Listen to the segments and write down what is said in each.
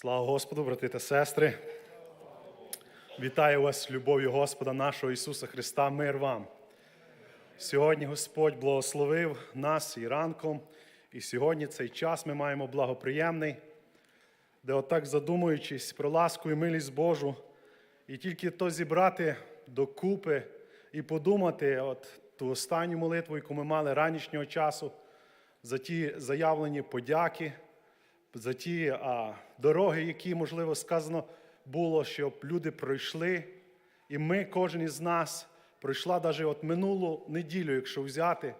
Слава Господу, брати та сестри. Вітаю вас любов'ю Господа нашого Ісуса Христа, мир вам. Сьогодні Господь благословив нас і ранком, і сьогодні цей час ми маємо благоприємний, де отак задумуючись про ласку і милість Божу, і тільки то зібрати докупи і подумати, от ту останню молитву, яку ми мали ранішнього часу, за ті заявлені подяки за ті а, дороги, які, можливо, сказано було, щоб люди пройшли. І ми, кожен із нас, пройшла навіть от минулу неділю, якщо взяти,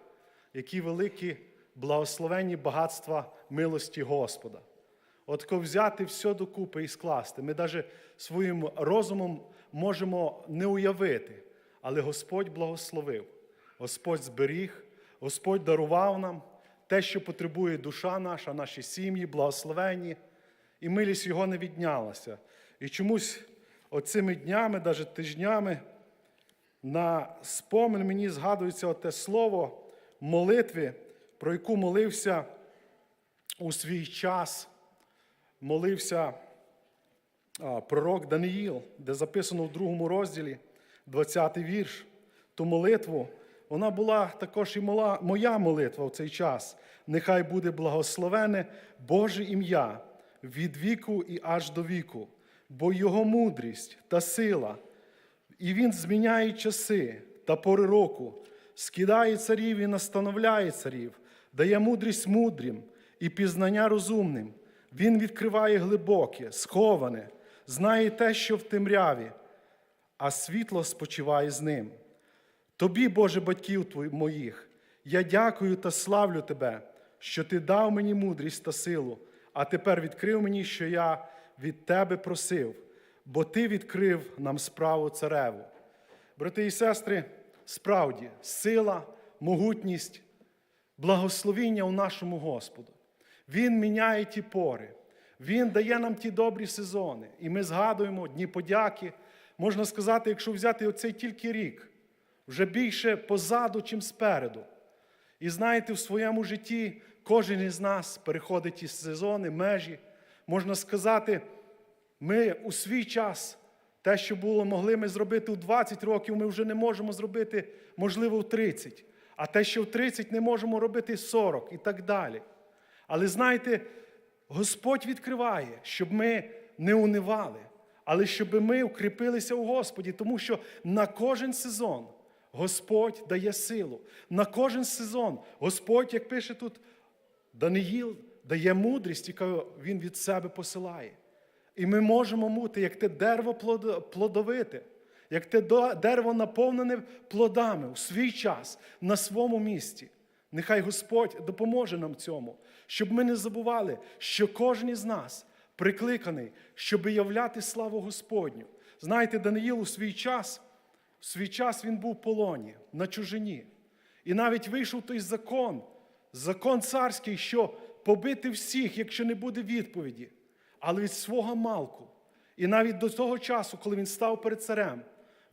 які великі благословенні багатства милості Господа. От коли взяти все докупи і скласти, ми навіть своїм розумом можемо не уявити, але Господь благословив, Господь зберіг, Господь дарував нам те, що потребує душа наша, наші сім'ї, благословенні, і милість Його не віднялася. І чомусь оцими днями, навіть тижнями, на спомин мені згадується те слово молитви, про яку молився у свій час, молився пророк Даниїл, де записано в другому розділі, 20-й вірш, ту молитву. Вона була також і моя молитва в цей час. Нехай буде благословене Боже ім'я від віку і аж до віку, бо Його мудрість та сила, і Він зміняє часи та пори року, скидає царів і настановляє царів, дає мудрість мудрім і пізнання розумним. Він відкриває глибоке, сховане, знає те, що в темряві, а світло спочиває з ним. Тобі, Боже, батьків моїх, я дякую та славлю Тебе, що Ти дав мені мудрість та силу, а тепер відкрив мені, що я від Тебе просив, бо Ти відкрив нам справу цареву. Брати і сестри, справді, сила, могутність, благословіння у нашому Господу. Він міняє ті пори, Він дає нам ті добрі сезони. І ми згадуємо Дні подяки. Можна сказати, якщо взяти оцей тільки рік вже більше позаду, чим спереду. І знаєте, в своєму житті кожен із нас переходить ті сезони, межі. Можна сказати, ми у свій час те, що було могли ми зробити у 20 років, ми вже не можемо зробити, можливо, в 30. А те, що в 30 не можемо робити 40 і так далі. Але знаєте, Господь відкриває, щоб ми не унивали, але щоб ми укріпилися у Господі, тому що на кожен сезон. Господь дає силу. На кожен сезон Господь, як пише тут Даниїл, дає мудрість, яку Він від себе посилає. І ми можемо бути, як те дерево плодовите, як те дерево наповнене плодами у свій час, на своєму місці. Нехай Господь допоможе нам цьому, щоб ми не забували, що кожен із нас прикликаний, щоб являти славу Господню. Знаєте, Даниїл у свій час. В свій час він був в полоні на чужині. І навіть вийшов той закон, закон царський, що побити всіх, якщо не буде відповіді, але від свого малку. І навіть до того часу, коли він став перед царем,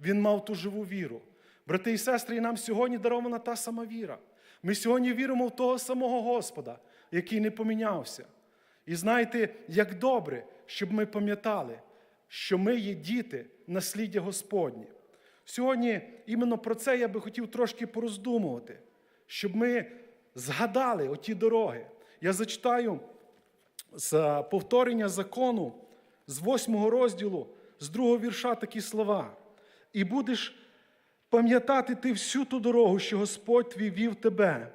він мав ту живу віру. Брати і сестри, і нам сьогодні дарована та сама віра. Ми сьогодні віримо в того самого Господа, який не помінявся. І знаєте, як добре, щоб ми пам'ятали, що ми є діти, насліддя Господнє. Сьогодні іменно про це я би хотів трошки пороздумувати, щоб ми згадали оті дороги. Я зачитаю з повторення закону з восьмого розділу, з другого вірша такі слова. І будеш пам'ятати ти всю ту дорогу, що Господь твій вів тебе,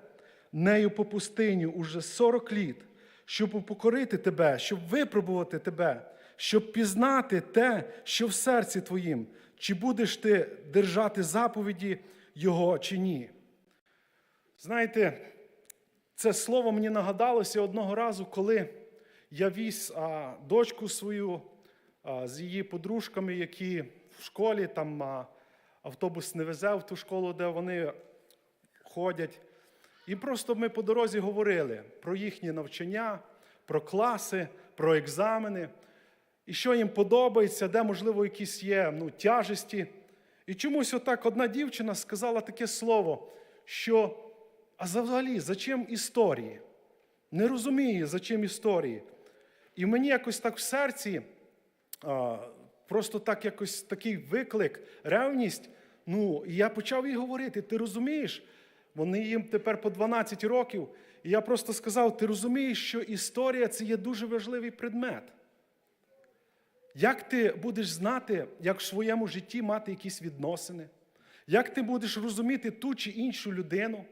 нею по пустиню уже 40 літ, щоб упокорити тебе, щоб випробувати тебе, щоб пізнати те, що в серці твоїм, чи будеш ти держати заповіді Його чи ні. Знаєте, це слово мені нагадалося одного разу, коли я віз а, дочку свою а, з її подружками, які в школі там а, автобус не везе в ту школу, де вони ходять. І просто ми по дорозі говорили про їхнє навчання, про класи, про екзамени і що їм подобається, де, можливо, якісь є ну, тяжесті. І чомусь отак одна дівчина сказала таке слово, що а взагалі, зачем історії? Не розуміє, зачем історії. І мені якось так в серці, а, просто так якось такий виклик, ревність. Ну, і я почав їй говорити: ти розумієш? Вони їм тепер по 12 років. І я просто сказав: ти розумієш, що історія це є дуже важливий предмет. Як ти будеш знати, як в своєму житті мати якісь відносини? Як ти будеш розуміти ту чи іншу людину,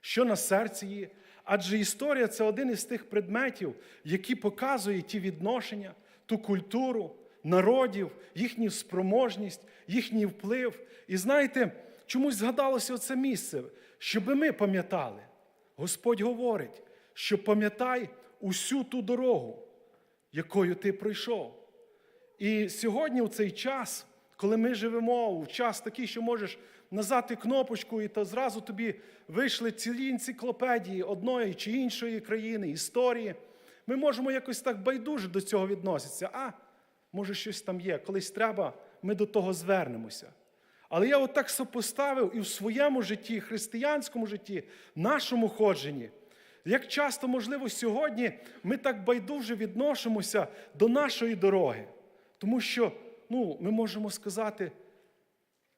що на серці є? Адже історія це один із тих предметів, які показує ті відношення, ту культуру народів, їхню спроможність, їхній вплив. І знаєте, чомусь згадалося це місце, щоб ми пам'ятали. Господь говорить, що пам'ятай усю ту дорогу, якою ти пройшов. І сьогодні, у цей час, коли ми живемо, у час такий, що можеш назати кнопочку, і то зразу тобі вийшли цілі енциклопедії одної чи іншої країни, історії, ми можемо якось так байдуже до цього відноситися. А, може, щось там є, колись треба, ми до того звернемося. Але я отак сопоставив і в своєму житті, християнському житті, нашому ходженні. Як часто, можливо, сьогодні ми так байдуже відносимося до нашої дороги. Тому що ну, ми можемо сказати,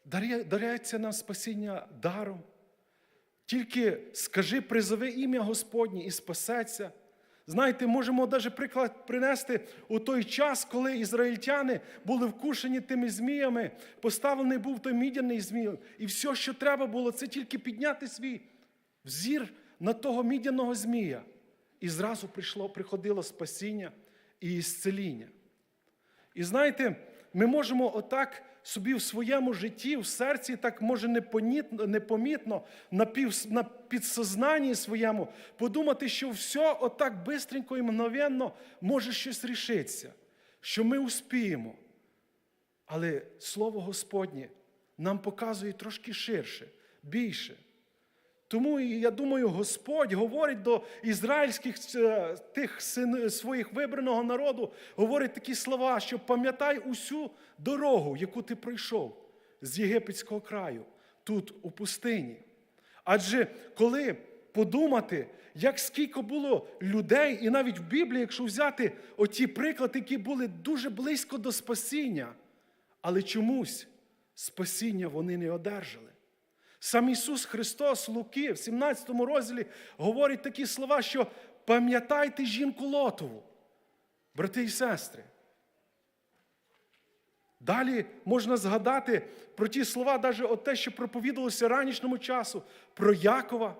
даря- даряється нам спасіння даром. Тільки скажи, призови ім'я Господнє і спасеться. Знаєте, можемо навіть приклад принести у той час, коли ізраїльтяни були вкушені тими зміями, поставлений був той мідяний змій, і все, що треба було, це тільки підняти свій взір на того мідяного змія. І зразу прийшло, приходило спасіння і ісцеління. І знаєте, ми можемо отак собі в своєму житті, в серці, так може непомітно, на, на підсознанні своєму подумати, що все отак бистренько і мгновенно може щось рішитися, що ми успіємо. Але Слово Господнє нам показує трошки ширше, більше. Тому я думаю, Господь говорить до ізраїльських е, тих син, своїх вибраного народу, говорить такі слова, що пам'ятай усю дорогу, яку ти пройшов з єгипетського краю, тут, у пустині. Адже коли подумати, як скільки було людей, і навіть в Біблії, якщо взяти оті приклади, які були дуже близько до спасіння, але чомусь спасіння вони не одержали. Сам Ісус Христос Луки в 17 розділі говорить такі слова, що пам'ятайте жінку Лотову, брати і сестри. Далі можна згадати про ті слова, навіть от те, що проповідалося ранішньому часу, про Якова.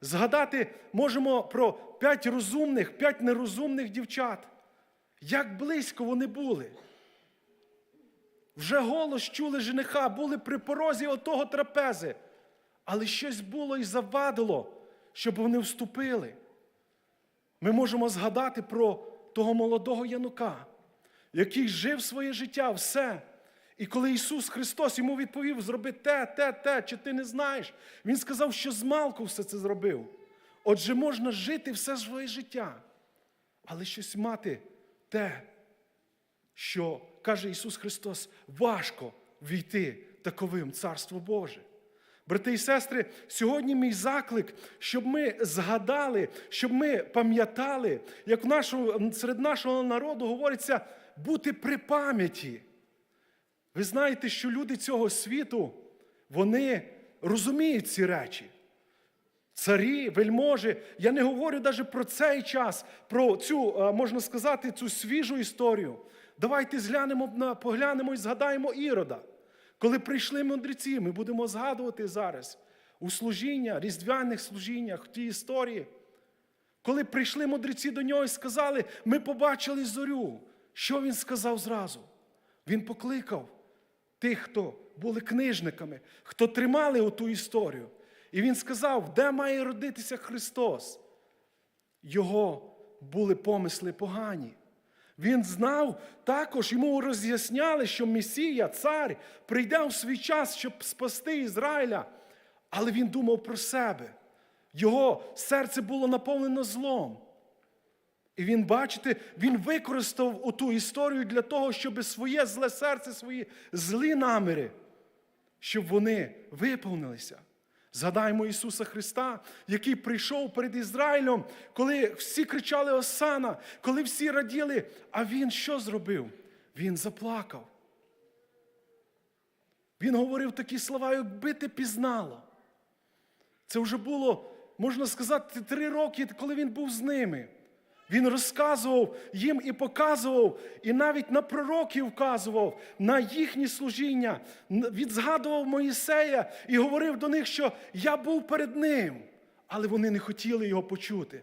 Згадати можемо про п'ять розумних, п'ять нерозумних дівчат. Як близько вони були. Вже голос чули жениха, були при порозі отого трапези. Але щось було і завадило, щоб вони вступили. Ми можемо згадати про того молодого Янука, який жив своє життя, все. І коли Ісус Христос йому відповів, зроби те, те, те, чи ти не знаєш, Він сказав, що змалку все це зробив. Отже, можна жити все своє життя, але щось мати те, що каже Ісус Христос, важко війти таковим Царство Боже. Брати і сестри, сьогодні мій заклик, щоб ми згадали, щоб ми пам'ятали, як нашу, серед нашого народу говориться, бути при пам'яті. Ви знаєте, що люди цього світу, вони розуміють ці речі. Царі, вельможі, я не говорю навіть про цей час, про цю, е, можна сказати, цю свіжу історію. Давайте зглянемо, поглянемо і згадаємо Ірода. Коли прийшли мудреці, ми будемо згадувати зараз у служіння, різдвяних служіннях, в тій історії. Коли прийшли мудреці до нього і сказали, ми побачили зорю. Що він сказав зразу? Він покликав тих, хто були книжниками, хто тримали оту історію. І він сказав, де має родитися Христос? Його були помисли погані. Він знав також, йому роз'ясняли, що Месія, цар, прийде в свій час, щоб спасти Ізраїля. Але він думав про себе. Його серце було наповнено злом. І він, бачите, він використав оту історію для того, щоб своє зле серце, свої злі наміри, щоб вони виповнилися. Згадаємо Ісуса Христа, який прийшов перед Ізраїлем, коли всі кричали Осана, коли всі раділи. А Він що зробив? Він заплакав. Він говорив такі слова, якби ти пізнала. Це вже було, можна сказати, три роки, коли він був з ними. Він розказував їм і показував, і навіть на пророків вказував, на їхнє служіння. Він згадував Моїсея і говорив до них, що я був перед ним, але вони не хотіли його почути.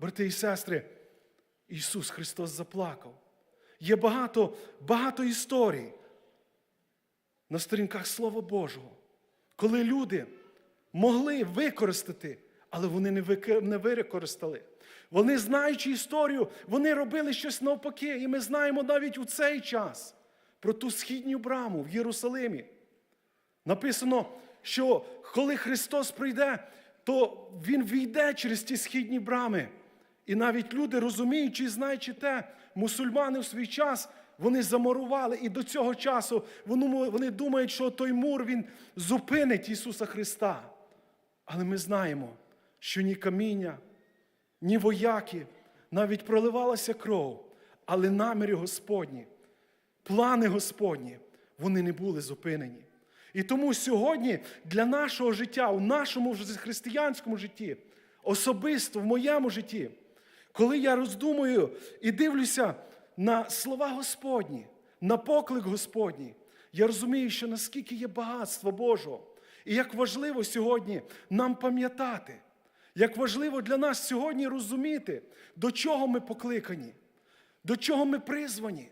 Брати і сестри, Ісус Христос заплакав. Є багато, багато історій на сторінках Слова Божого, коли люди могли використати, але вони не не використали. Вони, знаючи історію, вони робили щось навпаки. І ми знаємо навіть у цей час про ту східню браму в Єрусалимі. Написано, що коли Христос прийде, то Він війде через ті східні брами. І навіть люди, розуміючи і знаючи те, мусульмани в свій час вони замурували, і до цього часу вони думають, що той мур він зупинить Ісуса Христа. Але ми знаємо, що ні каміння, ні вояки, навіть проливалася кров, але наміри Господні, плани Господні, вони не були зупинені. І тому сьогодні для нашого життя, у нашому християнському житті, особисто в моєму житті, коли я роздумую і дивлюся на слова Господні, на поклик Господній, я розумію, що наскільки є багатство Божого, і як важливо сьогодні нам пам'ятати, як важливо для нас сьогодні розуміти, до чого ми покликані, до чого ми призвані.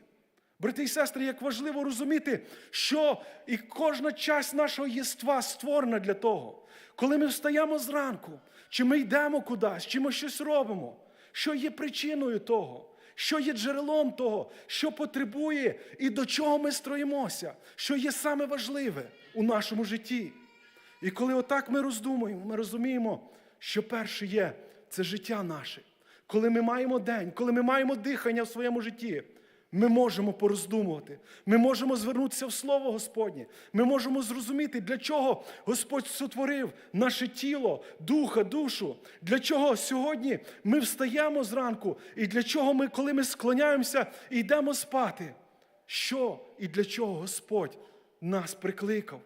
Брати і сестри, як важливо розуміти, що і кожна часть нашого єства створена для того, коли ми встаємо зранку, чи ми йдемо кудись, чи ми щось робимо, що є причиною того, що є джерелом того, що потребує і до чого ми строїмося, що є саме важливе у нашому житті. І коли отак ми роздумуємо, ми розуміємо, що перше є це життя наше. Коли ми маємо день, коли ми маємо дихання в своєму житті, ми можемо пороздумувати, ми можемо звернутися в Слово Господнє, ми можемо зрозуміти, для чого Господь сотворив наше тіло, духа, душу, для чого сьогодні ми встаємо зранку, і для чого ми, коли ми склоняємося і йдемо спати, що і для чого Господь нас прикликав.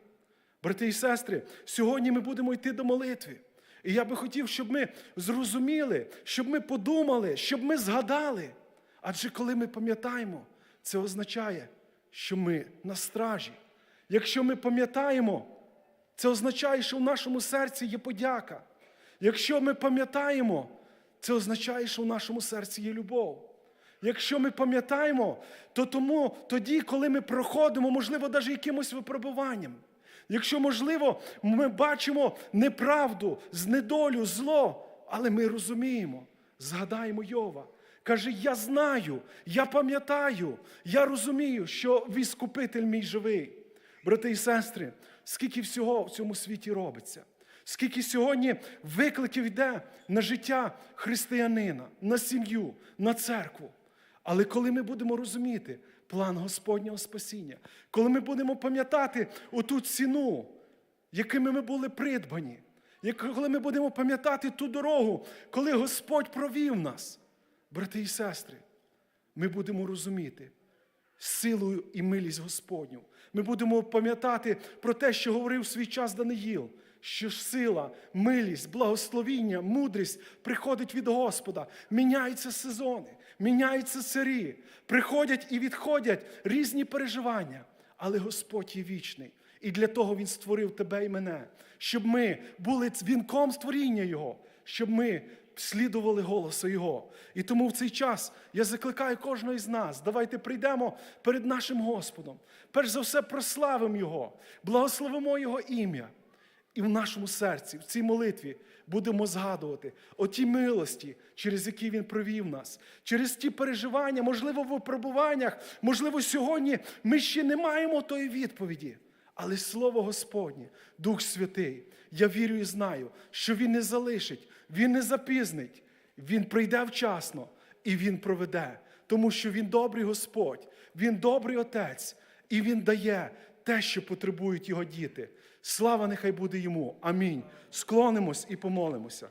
Брати і сестри, сьогодні ми будемо йти до молитви. І я би хотів, щоб ми зрозуміли, щоб ми подумали, щоб ми згадали. Адже коли ми пам'ятаємо, це означає, що ми на стражі. Якщо ми пам'ятаємо, це означає, що в нашому серці є подяка. Якщо ми пам'ятаємо, це означає, що в нашому серці є любов. Якщо ми пам'ятаємо, то тому тоді, коли ми проходимо, можливо, навіть якимось випробуванням. Якщо, можливо, ми бачимо неправду, знедолю, зло, але ми розуміємо, згадаємо Йова. Каже, я знаю, я пам'ятаю, я розумію, що віскупитель мій живий. Брати і сестри, скільки всього в цьому світі робиться, скільки сьогодні викликів йде на життя християнина, на сім'ю, на церкву. Але коли ми будемо розуміти план Господнього спасіння, коли ми будемо пам'ятати оту ціну, якими ми були придбані, коли ми будемо пам'ятати ту дорогу, коли Господь провів нас, брати і сестри, ми будемо розуміти силою і милість Господню. Ми будемо пам'ятати про те, що говорив свій час Даниїл, що сила, милість, благословіння, мудрість приходить від Господа. Міняються сезони, міняються царі, приходять і відходять різні переживання. Але Господь є вічний. І для того Він створив тебе і мене, щоб ми були вінком створіння Його, щоб ми слідували голосу Його. І тому в цей час я закликаю кожного із нас. Давайте прийдемо перед нашим Господом. Перш за все, прославимо Його, благословимо Його ім'я. І в нашому серці, в цій молитві, будемо згадувати оті милості, через які Він провів нас, через ті переживання, можливо, в випробуваннях, можливо, сьогодні ми ще не маємо тої відповіді. Але Слово Господнє, Дух Святий, я вірю і знаю, що Він не залишить, Він не запізнить, Він прийде вчасно і Він проведе, тому що Він добрий Господь, Він добрий Отець, і Він дає те, що потребують його діти. Слава нехай буде йому. Амінь. Склонимось і помолимося.